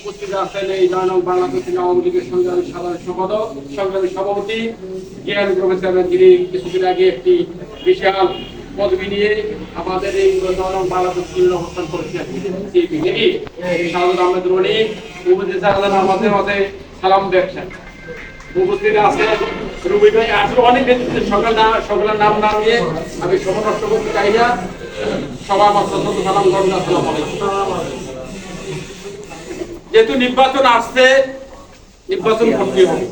উপস্থিত আছেন এই নয় বাংলাদেশ আওয়ামী লীগের সংগ্রামী সাধারণ সম্পাদক, সংগ্রামী সভাপতি, জ্ঞান প্রফেসর যিনি কিছুদিন আগে একটি বিশাল পদবি নিয়ে আমাদের এই নয় বাংলাদেশ অবস্থান করেছেন। সেই আহমেদ রনি, উপস্থিত আছেন আমাদের মধ্যে সালাম দেখছেন। উপস্থিত আছে রুবি ভাই। আসলে অনেক সকল নাম সকলের নাম না নিয়ে আমি সময় নষ্ট করতে চাই না। আমার শ্রদ্ধা সালাম করুন, আসসালামু আলাইকুম। যেহেতু নির্বাচন আসছে, নির্বাচন করতে হবে।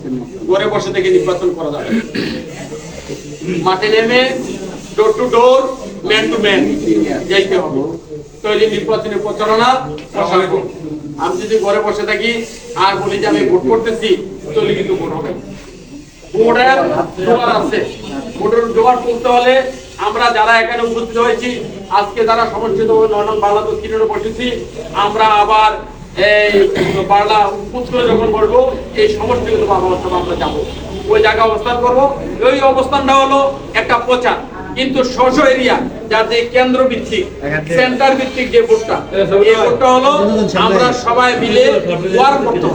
ঘরে বসে থেকে নির্বাচন করা যাবে। মাঠে নেমে door to door man to man যাইতে হবে। তৈরি নির্বাচনের প্রচারণা প্রসার আমি যদি ঘরে বসে থাকি, আর বলি যে আমি ভোট করতেছি, তাহলে কিন্তু ভোট হবে। ভোটের জোগাড় আছে। ভোটের জোগাড় করতে হলে আমরা যারা এখানে উপস্থিত হয়েছি, আজকে যারা সমর্থিত নয়ন বাংলাদেশ কিনে বসেছি, আমরা আবার এই যখন বলব এই সমষ্টিগত অবস্থান আমরা যাব ওই অবস্থান করব। ওই অবস্থানটা হলো একটা প্রচার, কিন্তু শস্য এরিয়া যার যে কেন্দ্র ভিত্তিক সেন্টার ভিত্তিক যে এই হলো আমরা সবাই মিলে ওয়ার করতে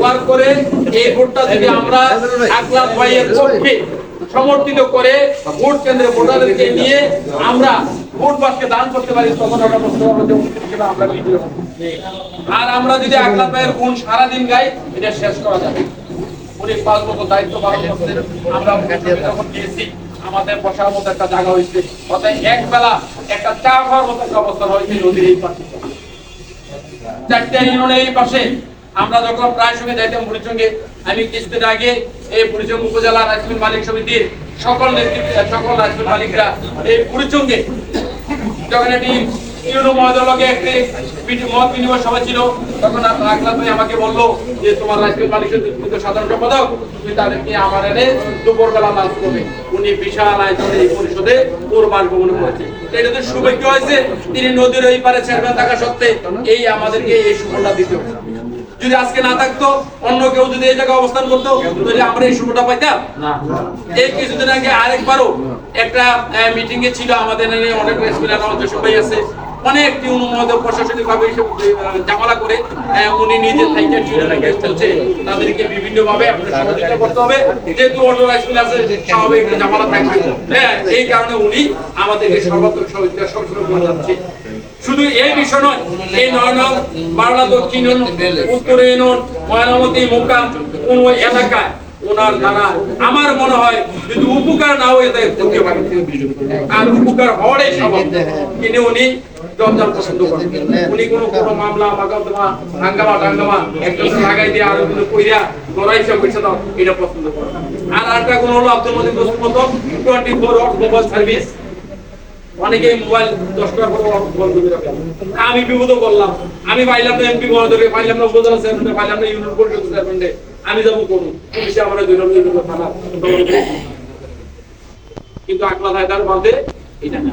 ওয়ার করে এই ভোটটা যদি আমরা এক লাখ ভাইয়ের পক্ষে সমর্থিত করে ভোট কেন্দ্রে ভোটারদেরকে নিয়ে আমরা ভোট দান করতে পারি, তখন আমরা বুঝতে পারব যে আমরা আর আমরা যদি গুণ সারাদিন গাই, এটা শেষ করা যাবে। উনি পাঁচ বছর দায়িত্ব পালন আমরা যখন আমাদের বসার মতো একটা জায়গা হয়েছে। অর্থাৎ এক বেলা একটা চা খাওয়ার মতো একটা হয়েছে এই পাশে। চারটে এই পাশে, আমরা যখন প্রায় সময় যাইতাম বুড়িচঙ্গে আমি কিছুদিন আগে এই বুড়িচং উপজেলা রাজমিল মালিক সমিতির সকল নেতৃত্ব, সকল রাজমিল মালিকরা এই বুড়িচঙ্গে যখন এটি ইউনো মহাদলকে একটি মত বিনিময় সভা ছিল, তখন ভাই আমাকে যে, তোমার সাধারণ সম্পাদক, তুমি তাদেরকে আমার এনে করবে। উনি বিশাল এই পরিষদে ওর বাসভবন করেছে। এটা হয়েছে, তিনি নদীর ওই পারে চেয়ারম্যান থাকা সত্ত্বে এই আমাদেরকে এই সুফলটা দিতে যদি আজকে না থাকতো অন্য কেউ যদি এই জায়গায় অবস্থান করতো তাহলে আমরা এই সুযোগটা পাইতাম? এই কিছুদিন আগে আরেকবারও একটা মিটিং এ ছিল আমাদের অনেক রেসপিলার আমাদের সবাই আছে। অনেক অনুমোদন প্রশাসনিক ভাবে জামালা করে উনি নিজের থেকে কেস চলছে তাদেরকে বিভিন্ন ভাবে সহযোগিতা করতে হবে। যেহেতু অন্য রাইসমিল আছে, স্বাভাবিক জামালা থাকবে। হ্যাঁ এই কারণে উনি আমাদেরকে সর্বাত্মক সহযোগিতা সবসময় করে যাচ্ছে। শুধু এই বিষয় নয়, এই নয় নং বাংলা দক্ষিণ উত্তর ইউনিয়ন ময়নামতি মোকাম কোন এলাকায় ওনার দ্বারা আমার মনে হয় যদি উপকার না হয়ে যায় আর উপকার হওয়ারই স্বভাব। কিন্তু উনি জঞ্জাল পছন্দ করেন। উনি মামলা টাঙ্গামা একজন লাগাই দিয়ে আর কোনো কইরা করছে দাও এটা পছন্দ করেন। আর হলো Abdul Majid hours mobile service অনেকে মোবাইল বন্ধ করে। আমি বিপদ করলাম। আমি পাইলাম না এমপি মহোদয় পাইলাম না উপজেলা চেয়ারম্যান পাইলাম না ইউনিয়ন পরিষদ চেয়ারম্যান আমি যাব কোন? পুলিশে আমার দুই নম্বর থানা। কিন্তু আকলা হায়দার এটা না।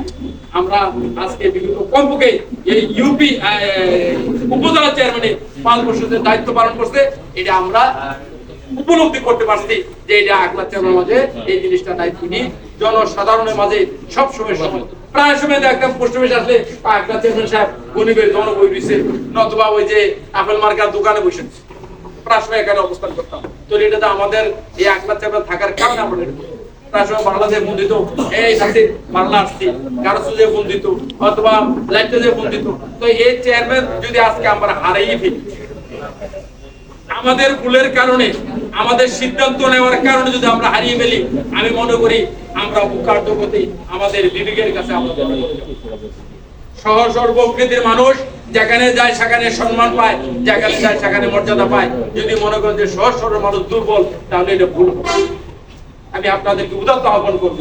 আমরা আজকে বিভিন্ন কমপক্ষে এই ইউপি উপজেলা চেয়ারম্যানে পাঁচ বছরের দায়িত্ব পালন করছে। এটা আমরা উপলব্ধি করতে পারছি যে এটা আকলা চেয়ারম্যান মাঝে এই জিনিসটা দায়িত্ব নিয়ে জনসাধারণের মাঝে সব সময় প্রায় সময় দেখতাম পোস্ট আসলে আকলা চেয়ারম্যান সাহেব গরিবের জন বই দিছে নতুবা ওই যে আপেল মার্কার দোকানে বসে প্রায় সময় এখানে অবস্থান করতাম। তো এটাতে আমাদের এই আকলা চেয়ারম্যান থাকার কারণে আমরা এটা। আমাদের ভুলের কারণে, আমাদের সিদ্ধান্ত নেওয়ার কারণে যদি আমরা হারিয়ে ফেলি, আমি মনে করি আমরা কার্যপতি আমাদের বিবেকের কাছে। সহ সর্বকৃতির মানুষ, যেখানে যায় সেখানে সম্মান পায়, যেখানে যায় সেখানে মর্যাদা পায় যদি মনে করেন যে সহজ সরল মানুষ দুর্বল, তাহলে এটা ভুল হবে। আমি আপনাদেরকে উদাত্ত আহ্বান করব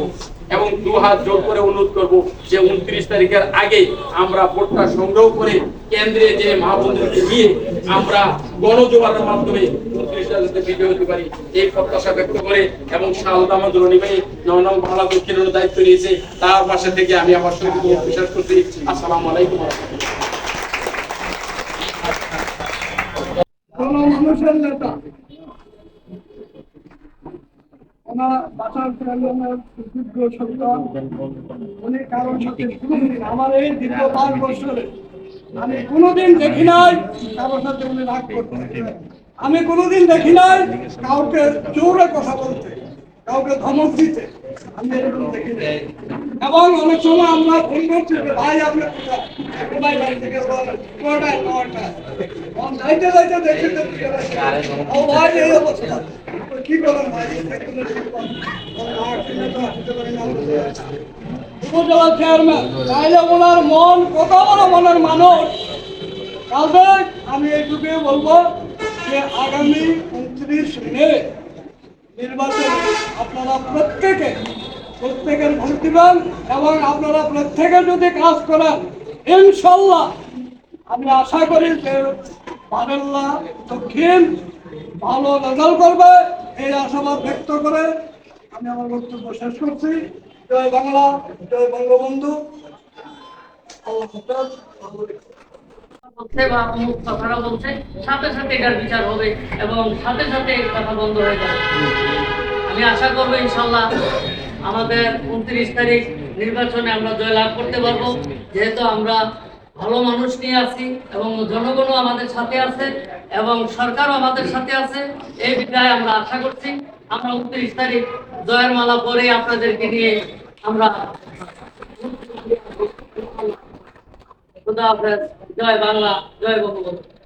এবং দু হাত জোর করে অনুরোধ করব যে উনত্রিশ তারিখের আগে আমরা ভোটটা সংগ্রহ করে কেন্দ্রে যে মা বন্ধুকে নিয়ে আমরা গণজোয়ারের মাধ্যমে উনত্রিশ তারিখে বিজয় হতে পারি, এই প্রত্যাশা ব্যক্ত করে এবং নয় নং বাংলা দক্ষিণের দায়িত্ব নিয়েছে, তার পাশে থেকে আমি আমার সঙ্গে বিশ্বাস করছি। আসসালামু আলাইকুম মানুষের নেতা কারোর সাথে আমার এই পাঁচ বছরে আমি কোনোদিন দেখি নাই কারোর সাথে উনি রাগ করতে। আমি কোনোদিন দেখি নাই কাউকে জোরে কথা বলতে। কাউকে ধমক দিতে। আমি এরকম দেখি এবং অনেক সময় আমরা ফোন করছি ভাই কোথায়? ভাই বাড়ি থেকে নটায় তখন যাইতে যাইতে দেখি যে ও, ভাই, এই অবস্থা। কি করেন ভাই? উপজেলা চেয়ারম্যান তাইলে ওনার মন কত বড় মনের মানুষ? কাজে আমি এইটুকুই বলব যে, আগামী উনত্রিশ মে নির্বাচন আপনারা প্রত্যেকে, প্রত্যেকের ভোট দিবেন এবং আপনারা প্রত্যেকে যদি কাজ করেন, ইনশাল্লাহ। আমি আশা করি যে বারেল্লা দক্ষিণ ভালো রেজাল্ট করবে এই আশাবাদ ব্যক্ত করে আমি আমার বক্তব্য শেষ করছি। জয় বাংলা, জয় বঙ্গবন্ধু। আল্লাহ বলছে বা অমুক কথাটা বলছে, সাথে সাথে এটার বিচার হবে এবং সাথে সাথে কথা বন্ধ হয়ে যাবে। আমি আশা করব ইনশাল্লাহ আমাদের উনত্রিশ তারিখ নির্বাচনে আমরা জয়লাভ করতে পারব। যেহেতু আমরা ভালো মানুষ নিয়ে আছি এবং জনগণও আমাদের সাথে আছে এবং সরকারও আমাদের সাথে আছে, এই বিধায় আমরা আশা করছি। আমরা উনত্রিশ তারিখ জয়ের মালা পরে আপনাদেরকে নিয়ে আমরা খুদা হাফেজ জয় বাংলা জয় বঙ্গবন্ধু